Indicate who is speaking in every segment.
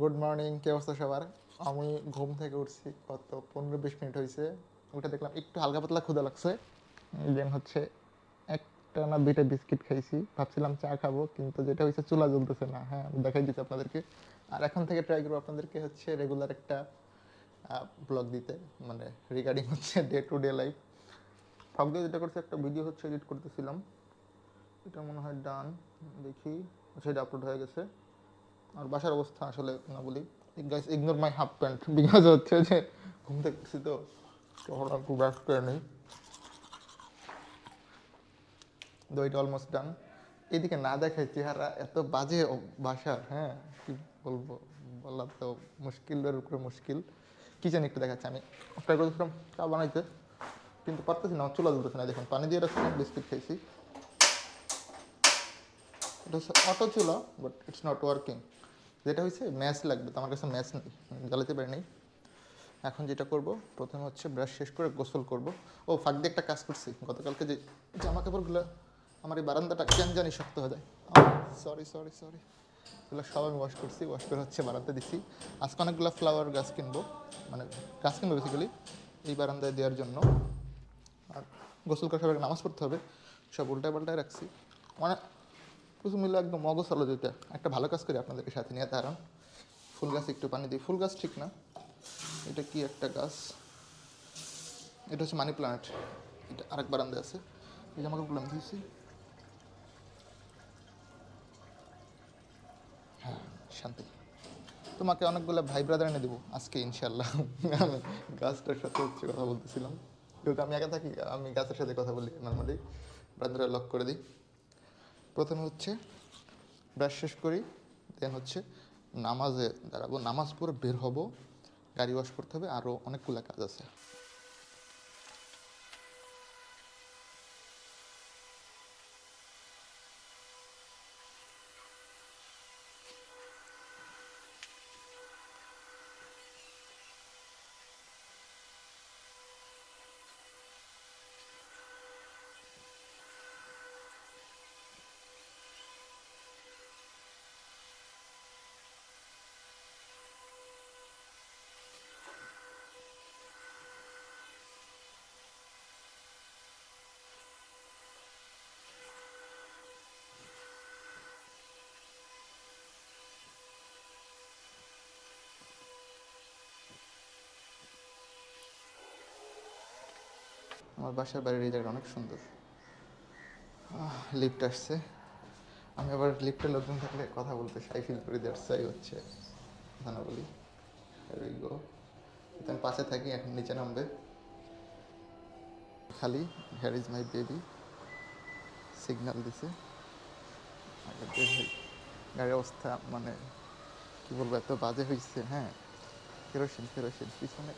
Speaker 1: Good morning কে অবস্থা সবার? আমি ঘুম থেকে উঠছি কত পনেরো বিশ মিনিট হয়েছে উঠে দেখলাম একটু হালকা পাতলা ক্ষুদা লাগছে। দেন হচ্ছে একটা না দুইটা বিস্কিট খাইছি, ভাবছিলাম চা খাব, কিন্তু যেটা হয়েছে চুলা জ্বলতেছে না। হ্যাঁ দেখাই দিচ্ছি আপনাদেরকে। আর এখন থেকে ট্রাই করব আপনাদেরকে হচ্ছে রেগুলার একটা ব্লগ দিতে মানে রিগার্ডিং হচ্ছে ডে টু ডে লাইফ ভাগ্য যেটা করছে, একটা ভিডিও হচ্ছে এডিট করতেছিলাম। এটা মনে হয় ডান দেখি, সেটা আপলোড হয়ে গেছে। আর বাসার অবস্থা আসলে না বলি guys ignore my half pant because হচ্ছে যে ঘুম থেকে তো, তখন একটু ব্যাক করে নেই। এটা অলমোস্ট ডান এদিকে না দেখায় চেহারা, এত বাজে বাসার হ্যাঁ কি বলব? বলা তো মুশকিলের উপরে মুশকিল। কিচেন একটু দেখাচ্ছে আমি। ট্রাই করেছিলাম চা বানাইতে। কিন্তু পারতেছি না চুলা জ্বলতেছে না, দেখুন, পানি দিয়ে রাখছিলাম বিস্কিট খেয়েছি এটা হচ্ছে অটো চুলা বাট ইটস নট ওয়ার্কিং যেটা হয়েছে ম্যাচ লাগবে, তো আমার কাছে ম্যাচ নেই জ্বালাতে পারি নাই। এখন যেটা করব, প্রথমে হচ্ছে ব্রাশ শেষ করে গোসল করব। ও, ফাঁক দিয়ে একটা কাজ করছি, গতকালকে যে জামা কাপড়গুলো, আমার এই বারান্দাটা কেন জানি শক্ত হয়ে যায়। সরি সরি সরি এগুলো সব আমি ওয়াশ করছি ওয়াশ করে হচ্ছে বারান্দা দিচ্ছি আজকে অনেকগুলো ফ্লাওয়ার গাছ কিনবো মানে গাছ কিনবো বেসিক্যালি এই বারান্দায় দেওয়ার জন্য। আর গোসল করে সবাই নামাজ পড়তে হবে, সব উল্টায় পাল্টায় রাখছি। মানে কিছু মিলে একদম মগজ আলো যেটা একটা ভালো কাজ করি আপনাদেরকে সাথে নিয়ে, দাঁড়ান। ফুল গাছ একটু পানি দিই। ফুল গাছ ঠিক না। এটা কি একটা গাছ? এটা হচ্ছে মানি প্লান্ট। এটা আরেক বারান্দা আছে। এই আমাকে প্রবলেম দিয়েছি। হ্যাঁ শান্তি। তোমাকে অনেকগুলো ভাই ব্রাদার এনে দেবো আজকে ইনশাল্লাহ আমি গাছটার সাথে হচ্ছে কথা বলতেছিলাম। যেহেতু আমি একা থাকি, আমি গাছের সাথে কথা বলি নর্মালি ব্রাদারা লক করে দিই। প্রথমে হচ্ছে ব্রাশ শেষ করি দেন হচ্ছে নামাজে দাঁড়াবো। নামাজ পড়ে বের হব, গাড়ি ওয়াশ করতে হবে আরও অনেকগুলো কাজ আছে। আমার বাসার বাইরের এই জায়গাটা অনেক সুন্দর। লিফট আসছে। আমি আবার লিফটের লোকজন থাকলে কথা বলতে সাই ফিল করি দ্যাটস সাই হচ্ছে। কথা না বলি আমি পাশে থাকি, এখন নিচে নামবে। খালি here is my baby signal দিছে। গাড়ির অবস্থা মানে কি বলব, এত বাজে হয়েছে হ্যাঁ। কেরোসিন কেরোসিন পিছনে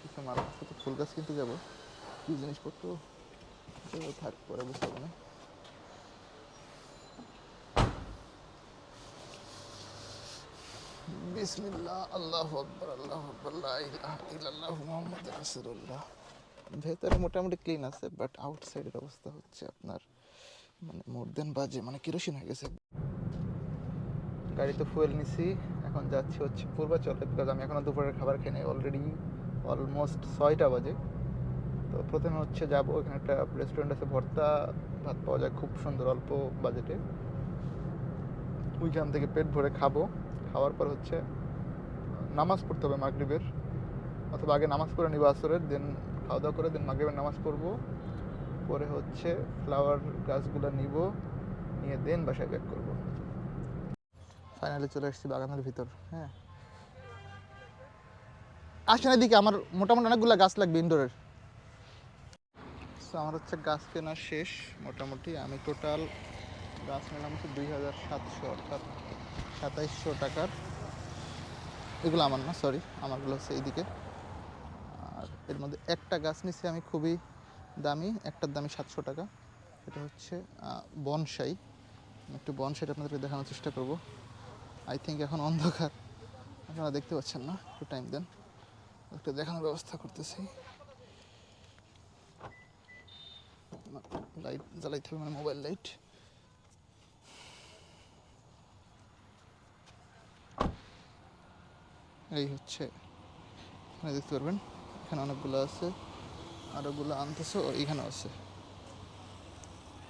Speaker 1: কিছু মানুষ তো ফুল গাছ কিনতে যাব। কি জিনিসপত্র? থাক, পরে বুঝতে পারব না। বিসমিল্লাহ, আল্লাহ আকবর আল্লাহ আকবর ইল্লাল্লাহু মুহাম্মাদুর রাসূলুল্লাহ। ভেতরে মোটামুটি ক্লিন আছে বাট আউটসাইডের অবস্থা হচ্ছে আপনার মানে মোর দেন বাজে মানে কেরোসিন হয়ে গেছে। গাড়িতে ফুয়েল নিছি, এখন যাচ্ছি হচ্ছে পূর্বাচলে। বিকজ আমি এখনও দুপুরের খাবার খেয়ে নেই অলরেডি অলমোস্ট ছয়টা বাজে। তো প্রথমে হচ্ছে যাব এখানে একটা রেস্টুরেন্ট আছে, ভর্তা, ভাত পাওয়া যায় খুব সুন্দর, অল্প বাজেটে ওইখান থেকে পেট ভরে খাব। খাওয়ার পর হচ্ছে, নামাজ পড়তে হবে মাগরিবের। অথবা আগে নামাজ পড়ে নিব আসরের দেন খাওয়া দাওয়া করে দেন মাগরিবের নামাজ পড়ব। পরে হচ্ছে ফ্লাওয়ার গাছগুলো নিব, নিয়ে দেন বাসায় ব্যাক করব। ফাইনালি চলে এসেছি বাগানের ভিতর হ্যাঁ। আসেন এদিকে, আমার মোটামুটি অনেকগুলো গাছ লাগবে ইনডোরের So, আমার হচ্ছে গাছ কেনা শেষ মোটামুটি আমি টোটাল গাছ নিলাম হচ্ছে দুই হাজার সাতশো অর্থাৎ সাতাইশশো টাকার। এগুলো আমার না সরি আমারগুলো হচ্ছে এইদিকে। আর এর মধ্যে একটা গাছ নিচ্ছি আমি খুবই দামি একটার দামি সাতশো টাকা। এটা হচ্ছে বনসাই। একটু বনসাইটা আপনাদেরকে দেখানোর চেষ্টা করব। আই থিঙ্ক এখন অন্ধকার। আপনারা দেখতে পাচ্ছেন না একটু টাইম দেন। একটু দেখানোর ব্যবস্থা করতেছি। লাইট জ্বালাইতে হবে মানে মোবাইল লাইট এই হচ্ছে, এখানে দেখতে পারবেন, এখানে অনেকগুলো আছে, আরোগুলো আনতেছে এখানেও আছে।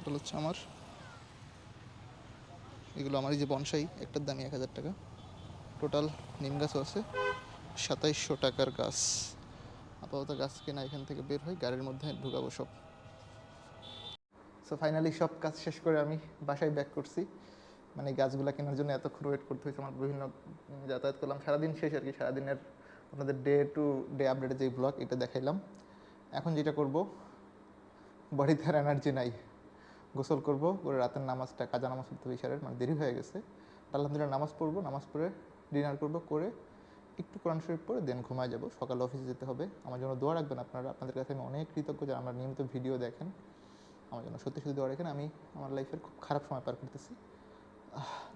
Speaker 1: এগুলো হচ্ছে আমার। এগুলো আমার এই যে বনসাই, একটার দামই এক হাজার টাকা। টোটাল নিম গাছও আছে, সাতাইশশো টাকার গাছ। আপাতত গাছ কেনা এখান থেকে বের হয় গাড়ির মধ্যে ঢুকাবো সব। সো ফাইনালি সব কাজ শেষ করে আমি বাসায় ব্যাক করছি। মানে গাছগুলো কেনার জন্য এতক্ষণ ওয়েট করতে হয়েছে, আমার বিভিন্ন যাতায়াত করলাম। সারাদিন শেষ আর কি, সারাদিনের আপনাদের ডে টু ডে আপডেটের যে ব্লগ এটা দেখাইলাম। এখন যেটা করব, বডিতে আর এনার্জি নাই। গোসল করব, করে রাতের নামাজটা, কাজা নামাজ পড়তে হবে ইশারের মানে দেরি হয়ে গেছে। আলহামদুলিল্লাহ নামাজ পড়ব, নামাজ পড়ে ডিনার করব, করে একটু কোরআন শরীফ পড়ে দেন ঘুমায় যাব। সকালে অফিসে যেতে হবে। আমার জন্য দোয়া রাখবেন আপনারা। আপনাদের কাছে আমি অনেক কৃতজ্ঞ যে আমরা নিয়মিত ভিডিও দেখেন। আমার জন্য সত্যি সত্যি দোয়া রাখেন, আমি আমার লাইফের খুব খারাপ সময় পার করতেছি।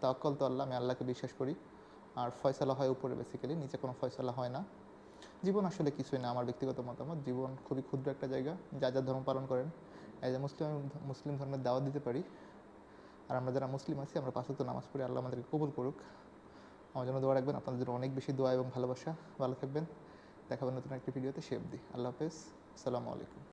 Speaker 1: তাওয়াক্কল তো আল্লাহ, আমি আল্লাহকে বিশ্বাস করি। আর ফয়সালা হয় উপরে বেসিক্যালি নিচে কোনো ফয়সালা হয় না। জীবন আসলে কিছুই না, আমার ব্যক্তিগত মতামত। জীবন খুবই ক্ষুদ্র একটা জায়গা, যা যা ধর্ম পালন করেন। অ্যাজ এ মুসলিম আমি মুসলিম ধর্মের দাওয়াত দিতে পারি। আর আমরা যারা মুসলিম আছি, আমরা পাঁচত্ব নামাজ পড়ি আল্লাহ আমাদেরকে কবুল করুক। আমার জন্য দোয়া রাখবেন, আপনাদের জন্য অনেক বেশি দোয়া এবং ভালোবাসা। ভালো থাকবেন। দেখাবেন নতুন একটি ভিডিওতে সে অবধি। আল্লাহ হাফেজ। আসসালামু আলাইকুম।